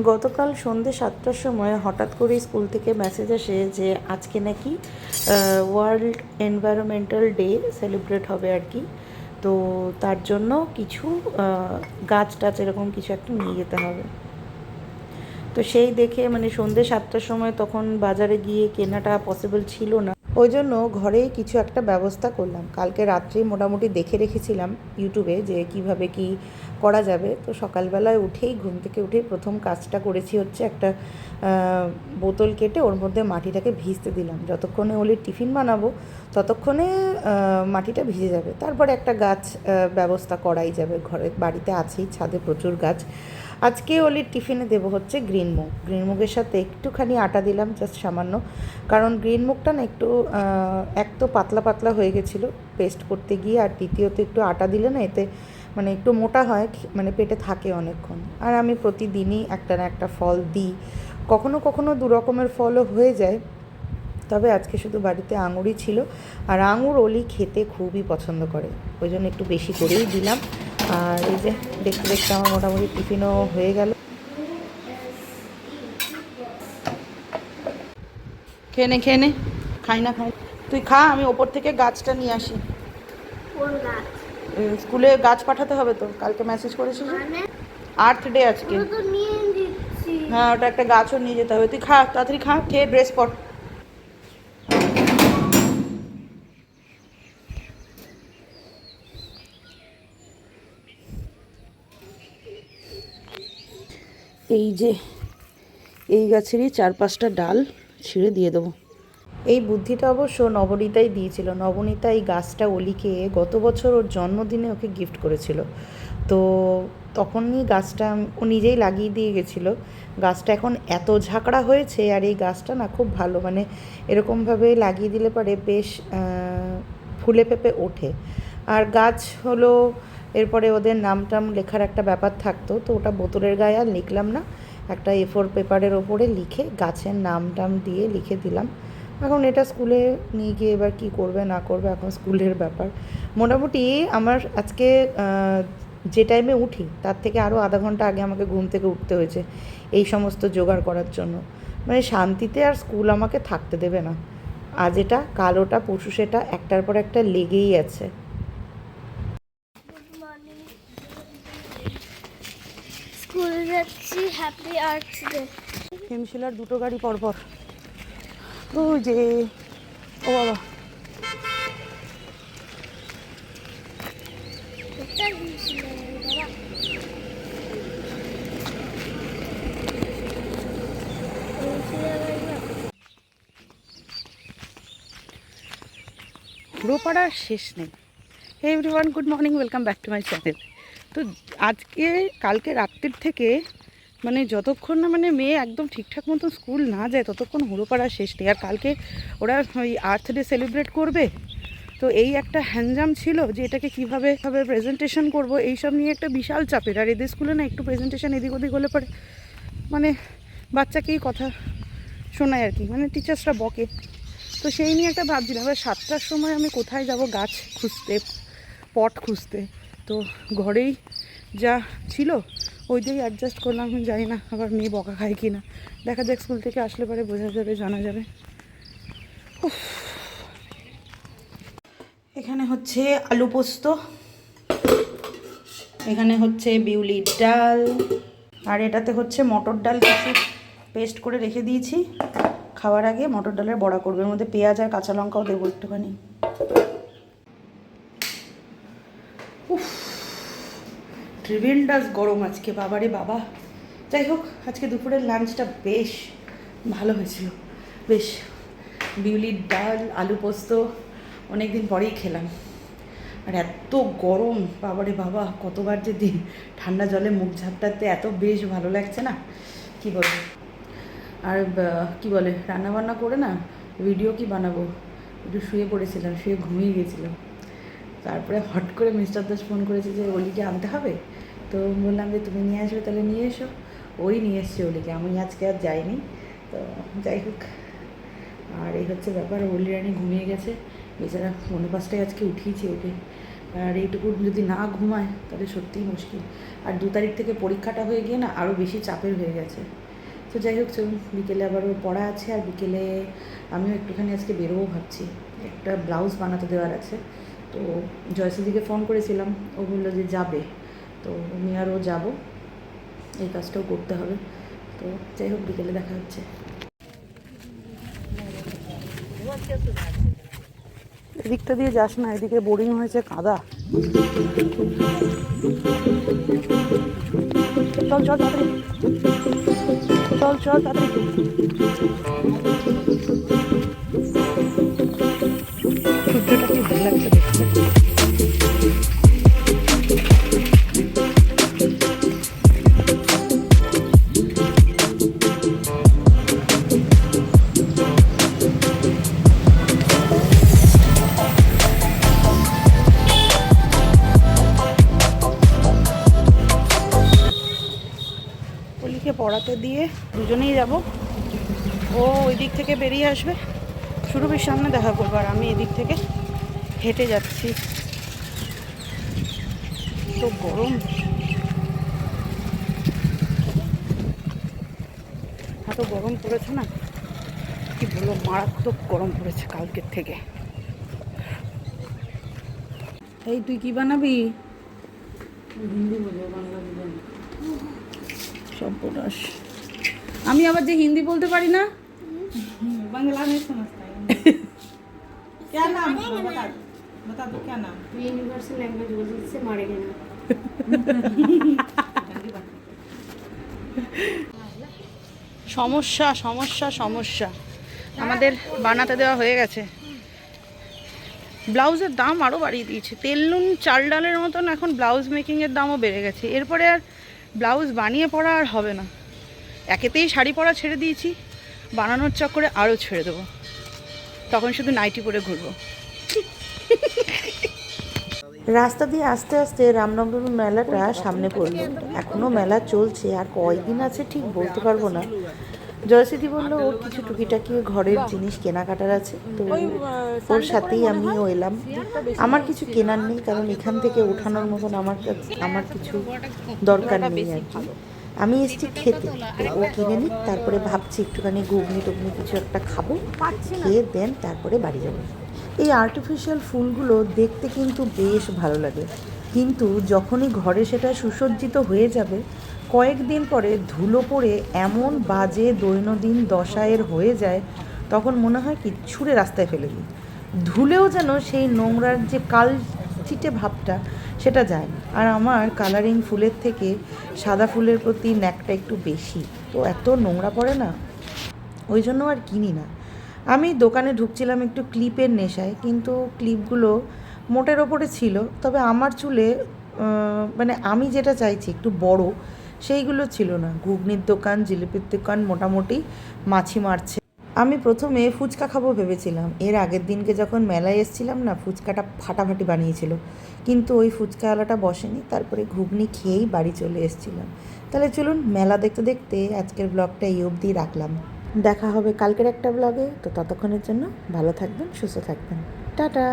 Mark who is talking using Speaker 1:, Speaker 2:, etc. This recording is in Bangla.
Speaker 1: গতকাল সন্ধ্যে সাতটার সময় হঠাৎ করে স্কুল থেকে মেসেজ আসে যে আজকে নাকি ওয়ার্ল্ড এনভায়রনমেন্টাল ডে সেলিব্রেট হবে আর কি। তো তার জন্য কিছু গাছ টাছ এরকম কিছু একটা নিয়ে যেতে হবে। তো সেই দেখে মানে সন্ধ্যে সাতটার সময় তখন বাজারে গিয়ে কেনাটা পসিবল ছিল না। ওই জন্য ঘরেই কিছু একটা ব্যবস্থা করলাম। কালকে রাত্রে মোটামুটি দেখে রেখেছিলাম ইউটিউবে যে কীভাবে কি করা যাবে। তো সকালবেলায় উঠেই, ঘুম থেকে উঠেই প্রথম কাজটা করেছি হচ্ছে একটা বোতল কেটে ওর মধ্যে মাটিটাকে ভিজতে দিলাম। যতক্ষণে ওলির টিফিন বানাবো, ততক্ষণে মাটিটা ভিজে যাবে। তারপরে একটা গাছ ব্যবস্থা করাই যাবে। ঘরে, বাড়িতে আছেই, ছাদে প্রচুর গাছ। আজকে ওলির টিফিনে দেবো হচ্ছে গ্রিন মুগ। গ্রিন মুগের সাথে একটুখানি আটা দিলাম জাস্ট সামান্য। কারণ গ্রিন মুগটা না একটু এক তো পাতলা পাতলা হয়ে গেছিল। পেস্ট করতে গিয়ে আর দ্বিতীয়ত একটু আটা দিলে না এতে মানে একটু মোটা হয় মানে পেটে থাকে অনেকক্ষণ। আর আমি প্রতিদিনই একটা না একটা ফল দিই। কখনো কখনো দু রকমের ফলও হয়ে যায়। তবে আজকে শুধু বাড়িতে আঙুরই ছিল। আর আঙুর অলি খেতে খুবই পছন্দ করে। ওই জন্য একটু বেশি করেই দিলাম। আর এই যে দেখতে দেখতে আমার মোটামুটি টিফিনও হয়ে গেল। খেয়ে নে, খেয়ে খাই না, খাই তুই খা, আমি ওপর থেকে গাছটা নিয়ে আসি।
Speaker 2: গাছ?
Speaker 1: স্কুলে গাছ পাঠাতে হবে তো কালকে মেসেজ করেছিস?
Speaker 2: মানে?
Speaker 1: আর্থ ডে আজকে।
Speaker 2: নিয়ে দিচ্ছি।
Speaker 1: হ্যাঁ ওটা একটা গাছও নিয়ে যেতে হবে। তুই খা তাড়াতাড়ি খা খেয়ে ড্রেস পর। এই যে এই গাছেরই চার পাঁচটা ডাল ছিঁড়ে দিয়ে দেবো। এই বুদ্ধিটা অবশ্য নবনীতাই দিয়েছিল। নবনীতা এই গাছটা অলিকে গত বছর ওর জন্মদিনে ওকে গিফট করেছিল। তো তখনই গাছটা ও নিজেই লাগিয়ে দিয়ে গেছিল। গাছটা এখন এত ঝাঁকড়া হয়েছে আর এই গাছটা না খুব ভালো। মানে এরকমভাবে লাগিয়ে দিলে পরে বেশ ফুলে পেঁপে ওঠে। আর গাছ হলো, এরপরে ওদের নাম টাম লেখার একটা ব্যাপার থাকতো। তো ওটা বোতলের গায়ে আর লিখলাম না। একটা এ ফোর পেপারের ওপরে লিখে গাছের নাম টাম দিয়ে লিখে দিলাম। এখন এটা স্কুলে নিয়ে গিয়ে এবার কী করবে না করবে এখন স্কুলের ব্যাপার। মোটামুটি আমার আজকে যে টাইমে উঠি তার থেকে আরও আধা ঘণ্টা আগে আমাকে ঘুম থেকে উঠতে হয়েছে এই সমস্ত জোগাড় করার জন্য। মানে শান্তিতে আর স্কুল আমাকে থাকতে দেবে না। আজ এটা কাল ওটা পরশু সেটা একটার পর একটা লেগেই আছে।
Speaker 2: স্কুল যাচ্ছি হ্যাপি আর্টস ডে
Speaker 1: হিমশিলার দুটো গাড়ি পরপর। ওই যে ও বাবা
Speaker 2: বাবা
Speaker 1: হুড়োপাড়ার শেষ নেই। Everyone good morning welcome back to my channel তো আজকে, কালকে রাত্রির থেকে মানে যতক্ষণ না মানে মেয়ে একদম ঠিকঠাক মতো স্কুল না যায়, ততক্ষণ হুড়োপাড়ার শেষ নেই। আর কালকে ওরা ওই আর্থ ডে সেলিব্রেট করবে? তো এই একটা হ্যান্ডজাম ছিল যে এটাকে কীভাবে ভাবে প্রেজেন্টেশন করব, এইসব নিয়ে একটা বিশাল চাপের। আর এদের স্কুলে না একটু প্রেজেন্টেশন এদিক ওদিক হলে পরে মানে বাচ্চাকেই কথা শোনায় আর কি। মানে টিচার্সরা বকে। তো সেই নিয়ে একটা ভাবছিলাম, এবার সাতটার সময় আমি কোথায় যাব গাছ খুঁজতে, পট খুঁজতে। তো ঘরেই যা ছিল ওই দিয়েই অ্যাডজাস্ট করলাম, আমি জানি না আবার মেয়ে বকা খায় কি না দেখা যাক স্কুল থেকে আসলে পরে বোঝা যাবে, জানা যাবে। এখানে হচ্ছে আলু পোস্ত, এখানে হচ্ছে বিউলির ডাল, আর এটাতে হচ্ছে মটর ডাল কিছু পেস্ট করে রেখে দিয়েছি। খাওয়ার আগে মটর ডালের বড়া করবে, এর মধ্যে পেঁয়াজ আর কাঁচা লঙ্কাও দেবো একটুখানি। ট্রিভেন্ডাস গরম আজকে, বাবারে বাবা। যাই হোক, আজকে দুপুরের লাঞ্চটা বেশ ভালো হয়েছিল। বেশ বিউলির ডাল, আলু পোস্ত অনেক দিন পরেই খেলাম। আর এত গরম, বাবারে বাবা, কতবার যে দিন ঠান্ডা জলে মুখ ঝাপটাতে এত বেশ ভালো লাগছে না? কি বলে আর কি বলে রান্না বান্না করে না ভিডিও কি বানাবো? একটু শুয়ে পড়েছিলাম, শুয়ে ঘুমিয়ে গেছিলাম তারপরে হট করে মিস্টার দাস ফোন করেছে যে, অলিকে আনতে হবে? তো বললাম যে, তুমি নিয়ে আসবে, তাহলে নিয়ে এসো। ওই নিয়ে এসছে অলিকে। আমি আজকে আর যাইনি। তো যাই হোক, আর এই হচ্ছে ব্যাপার। অলি রানী ঘুমিয়ে গেছে। বেচারা মনে পাঁচটায় আজকে উঠিয়েছি ওকে। আর এইটুকু যদি না ঘুমায়, তাহলে সত্যিই মুশকিল। আর দু তারিখ থেকে পরীক্ষাটা হয়ে গিয়ে না আরও বেশি চাপের হয়ে গেছে। তো যাই হোক, চলুন, বিকেলে আবারও পড়া আছে। আর বিকেলে আমিও একটুখানি আজকে বেরোবো ভাবছি। একটা ব্লাউজ বানাতে দেওয়ার আছে। তো জয়সিদিকে ফোন করেছিলাম। ও বলল যে যাবে। তো আমি আরও যাব। এই কাজটাও করতে হবে। তো যাই হোক, বিকেলে দেখা হচ্ছে। এদিকটা দিয়ে যাস না, এদিকে বোরিং হয়েছে কাদা। চল চল চল চল, তাড়াতাড়ি। ভালো লাগছে পলিকে পড়াতে দিয়ে দুজনেই যাব। ও ওই দিক থেকে বেরিয়ে আসবে। সুরভির সামনে দেখা করব আর আমি এদিক থেকে হেঁটে যাচ্ছি। তো গরম। এত গরম পড়েছে না কি বলব মারাত্মক গরম পড়েছে কালকের থেকে। এই তুই কি বানাবি? হিন্দি বলব বাংলা বলব না। সর্বনাশ আমি আবার যে হিন্দি বলতে পারি না
Speaker 3: बंगला नहीं समझता है क्या नाम है बता दो बता दो क्या नाम
Speaker 2: यूनिवर्सल लैंग्वेज बोलते से मारेगा ना
Speaker 1: সমস্যা সমস্যা সমস্যা আমাদের বানাতে দেওয়া হয়ে গেছে ব্লাউজের দাম আরও বাড়িয়ে দিয়েছে তেল নুন চাল ডালের মতন এখন ব্লাউজ মেকিংয়ের দামও বেড়ে গেছে এরপরে আর ব্লাউজ বানিয়ে পরা আর হবে না। একেতেই শাড়ি পরা ছেড়ে দিয়েছি, বানানোর চক্করে আরও ছেড়ে দেবো। তখন শুধু নাইটি পরে ঘুরবো। রাস্তা দিয়ে আস্তে আস্তে রামনবমী মেলাটা সামনে পড়ল। এখনও মেলা চলছে, আর কয়দিন আছে ঠিক বলতে পারব না। জয়সিদি বলল ওর কিছু টুকিটাকি ঘরের জিনিস কেনাকাটার আছে তো ওর সাথেই আমিও এলাম। আমার কিছু কেনার নেই কারণ এখান থেকে ওঠানোর মতন আমার আমার কিছু দরকার নেই আর কি। আমি এসেছি খেতে ও কিনে নিক তারপরে ভাবছি একটুখানি ঘুগনি টুগনি কিছু একটা খাব খেয়ে দেন তারপরে বাড়ি যাব। এই আর্টিফিশিয়াল ফুলগুলো দেখতে কিন্তু বেশ ভালো লাগে। কিন্তু যখনই ঘরে সেটা সুসজ্জিত হয়ে যাবে কয়েকদিন পরে ধুলো পড়ে এমন বাজে দৈনন্দিন দশায়ের হয়ে যায়, তখন মনে হয় কি, ছুঁড়ে রাস্তায় ফেলে দিই। ধুলেও যেন সেই নোংরার যে কাল চিটে ভাবটা, সেটা যায় আর আমার কালারিং ফুলের থেকে সাদা ফুলের প্রতি ন্যাকটা একটু বেশি। তো এত নোংরা পড়ে না, ওই জন্য আর কিনি না। আমি দোকানে ঢুকছিলাম একটু ক্লিপের নেশায়, কিন্তু ক্লিপগুলো মোটের ওপরে ছিল। তবে আমার চুলে মানে আমি যেটা চাইছি একটু বড় সেইগুলো ছিল না। ঘুগনির দোকান, জিলিপির দোকান, মোটামুটি মাছি মারছে। আমি প্রথমে ফুচকা খাব ভেবেছিলাম। এর আগের দিনকে যখন মেলায় এসেছিলাম না, ফুচকাটা ফাটাফাটি বানিয়েছিল। কিন্তু ওই ফুচকাওয়ালাটা বসেনি, তারপরে ঘুগনি খেয়েই বাড়ি চলে এসেছিলাম। তাহলে চলুন মেলা দেখতে দেখতে আজকের ব্লগটা এই অবধি রাখলাম। দেখা হবে কালকের একটা ব্লগে। তো ততক্ষণের জন্য ভালো থাকবেন, সুস্থ থাকবেন। টাটা!